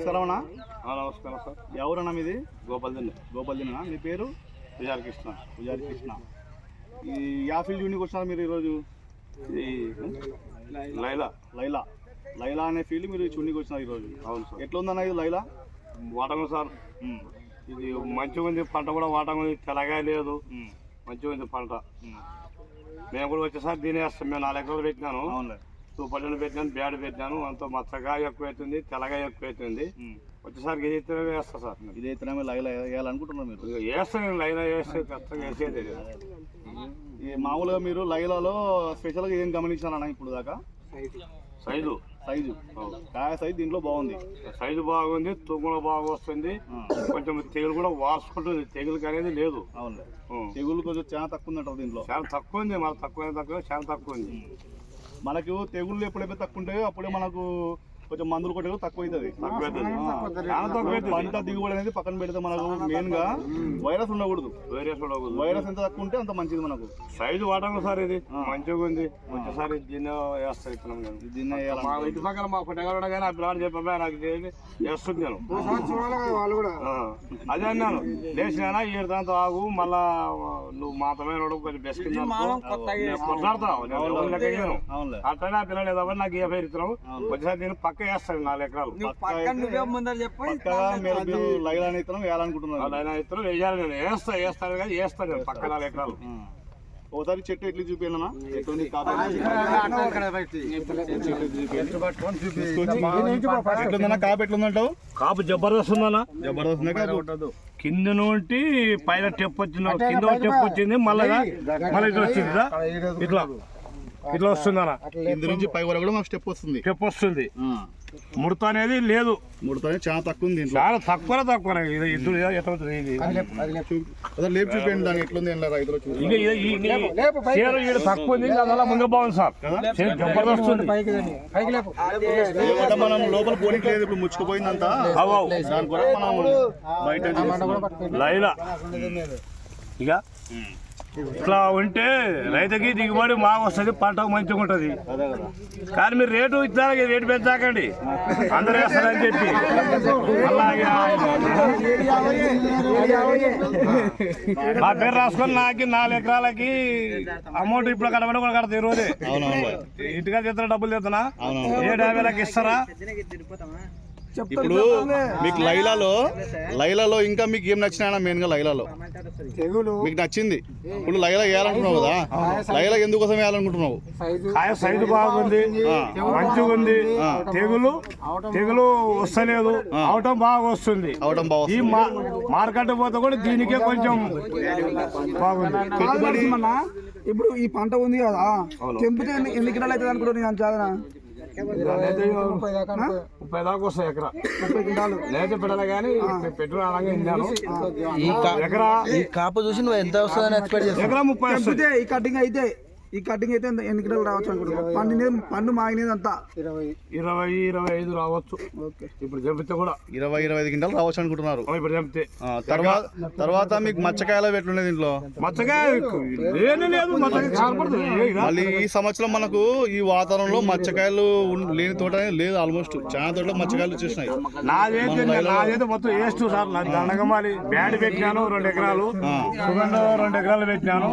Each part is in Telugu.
నమస్కారం అన్న నమస్కారం సార్. ఎవరన్నా మీది? గోపాల్దండి గోపాల్దినా మీ పేరు? విజయాల కృష్ణ పుజారి కృష్ణ ఈ యాఫిల్ యూనికి వచ్చినారు మీరు ఈరోజు? లైలా. లైలా. లైలా అనే ఫీల్డ్ మీరు చున్నీకి వచ్చినారు ఈరోజు. అవును సార్. ఎట్లా ఉందన్న ఇది లైలా? వాటంగా సార్. ఇది మంచిగా ఉంది. పంట కూడా వాటంగా ఉంది. తెల్లగా లేదు. మంచిగా ఉంది పంట. మేము కూడా వచ్చేసారి దీని వేస్తాం. మేము నాలుగు ఎకరాలు పెట్టినాను. అవునులే. సూపర్ టెన్ పెట్టినాను బ్యాడ్ పెట్టినాను అంత మచ్చగా ఎక్కువ అవుతుంది తెల్లగా ఎక్కువ అవుతుంది. వచ్చేసరికి ఇది ఇతనే వేస్తా సార్. ఇదే ఇతరమే లైలా వేయాలనుకుంటున్నారు మీరు? వేస్తాను నేను లైన్ వేస్తే ఖచ్చితంగా వేసేది. ఈ మామూలుగా మీరు లైలాలో స్పెషల్గా ఏం గమనించారన్న ఇప్పుడు దాకా? సైజు. సైజు. కాయ సైజు దీంట్లో బాగుంది. సైజు బాగుంది తూకం బాగా వస్తుంది. కొంచెం తెగులు కూడా వాసుకుంటుంది తెగులు అనేది లేదు. అవునులే. ఉం. తెగుళ్ళు కొంచెం చాలా తక్కువ ఉందంటారు దీంట్లో. చాలా తక్కువ ఉంది మన తక్కువ తక్కువ చాలా తక్కువ ఉంది. మనకు తెగుళ్ళు ఎప్పుడైతే తక్కువ ఉంటాయో అప్పుడే మనకు కొంచెం మందులు కొట్టే తక్కువ అవుతుంది. పంట దిగుబడి అనేది పక్కన పెడితే మనకు మెయిన్గా వైరస్ ఉండకూడదు. వేరే కూడా ఉంది. వైరస్ ఎంత తక్కువ ఉంటే అంత మంచిది మనకు. సైజు వాటంగా సార్ ఇది. మంచిగా ఉంది. వచ్చేసారి దీన్ని వేస్తా ఇస్తున్నాం నేను. దీన్ని మా ఇంటి పక్కన మా పుట్టగాడు కానీ ఆ పిల్లలు చెప్పా నాకు చేయండి వేస్తుంది నేను. ఆ. అదే అన్నాను. లేచినా ఏడు దాంతో ఆగు. మళ్ళా నువ్వు మాతమైన కొంచెం బెస్ట్ నేను. అవునులే. అట్లనే ఆ పిల్లలు ఏదో నాకు ఏ పేరు ఇస్తున్నావు వచ్చేసారి దీన్ని పక్క వేస్తాను నాలుగు ఎకరాలు. పక్కా మీరు అని ఇతరం వేయాలనుకుంటున్నారు అదైనా ఇద్దరు వేయాలి నేను వేస్తా వేస్తాను కానీ వేస్తాను నేను పక్క నాలుగు ఎకరాలు. ఒకసారి చెట్టు ఎట్లు ఎట్లుంది కాపాడు ఎట్లుందన్నా కాపు ఎట్లుందంటావు కాపు జబర్దస్త్ ఉందన్నా? జబర్దస్త్ కింద నుండి పైన టెప్ వచ్చింది కింద టెప్ వచ్చింది మళ్ళా మళ్ళీ ఇట్లా వచ్చింది? రా. ఇట్లా వస్తుందన్న కింద నుంచి పై వరకు కూడా మాకు స్టెప్ వస్తుంది టెప్ వస్తుంది. ముడత అనేది లేదు ముడత చాలా తక్కువ ఉంది దీంట్లో చాలా తక్కువ తక్కువ ఇది ఇద్దరు ఎట్లా అవుతుంది ఇది అదే లేపు చూపించండి దాన్ని ఎట్లుంది రైతులు ఇక ఇది- చీర ఈడ తక్కువ ఉంది అందువల్ల ముందు బాగుంది సార్ చీర జబర్దస్త్ ఉంది ఏమంటే మనం లోపల పోనీకి లేదు ఇప్పుడు ముచ్చుకుపోయిందంతా అవు అవు. దాని కొరకు మనం బయట చేస్తున్నాం. లైలా ఇక ఇట్లా ఉంటే రైతుకి దిగుబడి బాగా వస్తుంది పంట మంచిగా ఉంటుంది. కానీ మీరు రేటు ఇచ్చారు రేటు పెంచాకండి. అందరూ వేస్తారని చెప్పి. అలాగే నా పేరు రాసుకొని నాకు నాలుగు ఎకరాలకి అమౌంట్ ఇప్పుడు కట్టబడి కూడా కడతా ఈ రోజే ఇంటిగా చేస్తున్న డబ్బులు తెస్తున్నా అవునవును. ఏ యాభై ఇస్తారా? ఇప్పుడు మీకు లైలాలో లైలాలో ఇంకా మీకు ఏం నచ్చినా మెయిన్గా లైలాలో మీకు నచ్చింది? ఇప్పుడు లైలా వేయాలనుకున్నావు కదా? లైలా ఎందుకోసం వేయాలనుకుంటున్నావు? సైజు. బాగుంది మంచిగా ఉంది. తెగులు తెగులు వస్తలేదు. అవటం బాగా వస్తుంది. అవడం ఈ బాగుంది మా మార్కెట్ పోతే కూడా దీనికే కొంచెం బాగుంది. ఇప్పుడు ఈ పంట ఉంది కదా. తెంపితే ఎన్ని కిలోలు అవుతుంది అనుకుంటున్నాను నేను చాలా ముప్పై దాకా వస్తాయి ఎకరా. ముప్పై క్వింటాలు పెట్టాలి కానీ పెట్రోల్ అనగా ఇన్నాను. ఎకరా? ఈ కాపు చూసి నువ్వు ఎంత వస్తుందని ఎక్స్పెక్ట్ చేస్తావు ఎకరా ముప్పై వస్తుంది ఈ కటింగ్ అయితే ఈ కటింగ్ అయితే ఎన్ని కిలోలు రావచ్చు అనుకుంటున్నాను పండినది పండు మాగినది అంతా ఇరవై. ఇరవై ఐదు రావచ్చు. ఓకే. ఇప్పుడు చంపితే కూడా. ఇరవై ఇరవై ఐదు గింటలు రావచ్చు అనుకుంటున్నారు. ఇప్పుడు చంపితే. తర్వాత తర్వాత మీకు మచ్చకాయలు పెట్లుండే దీంట్లో? మచ్చగా లేని లేదు? మళ్ళీ ఈ సంవత్సరం మనకు ఈ వాతావరణంలో మచ్చకాయలు లేని తోట లేదు ఆల్మోస్ట్. చాలా తోటలో మచ్చకాయలు వచ్చేసినాయి. నాదైతే నాదైతే మొత్తం వేస్ట్ సార్. నా దండగమాలి బ్యాడ్ పెట్టినాను రెండు ఎకరాలు. సుగంధ రెండు ఎకరాలు పెట్టినాను.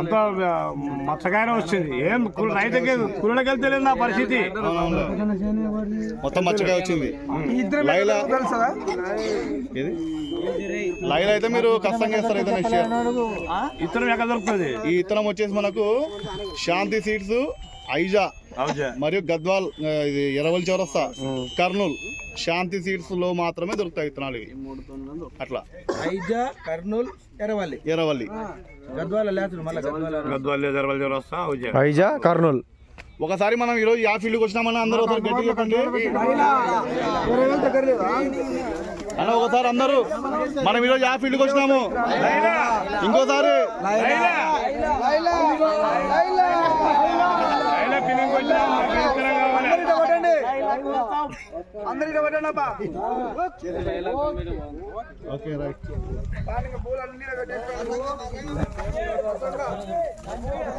అంతా ఆ, మచ్చగానే వచ్చింది. ఏం రైతుకి కూలకి వెళ్తే లేదు నా పరిస్థితి. మొత్తం మచ్చకాయ వచ్చింది. లైలా అయితే మీరు కష్టంగా వేస్తారు అయితే ఇతరం ఎక్కడ దొరుకుతుంది? ఈ ఇత్తనం వచ్చేసి మనకు శాంతి సీడ్స్ ఐజా అవుజా మరియు గద్వాల్ ఇది ఎర్రవల్ చౌరస్తా కర్నూల్. శాంతి సీడ్స్లో మాత్రమే దొరుకుతాయి విత్తనాలు ఇవి. అట్లా. ఐజా కర్నూల్ వస్తా అవుజా ఐజా కర్నూల్. ఒకసారి మనం ఈరోజు యా ఫీల్డ్కి వచ్చినామని అందరూ ఒకసారి గట్టి చెప్పండి. అన్న ఒకసారి అందరూ మనం ఈరోజు యా ఫీల్డ్కి వచ్చినాము. ఇంకోసారి అయినా పిల్లలకి వచ్చినా మాకు ఇతరం కావాలి కొట్టండి అందరికీ అబ్బా. Okay right. పూలు అన్ని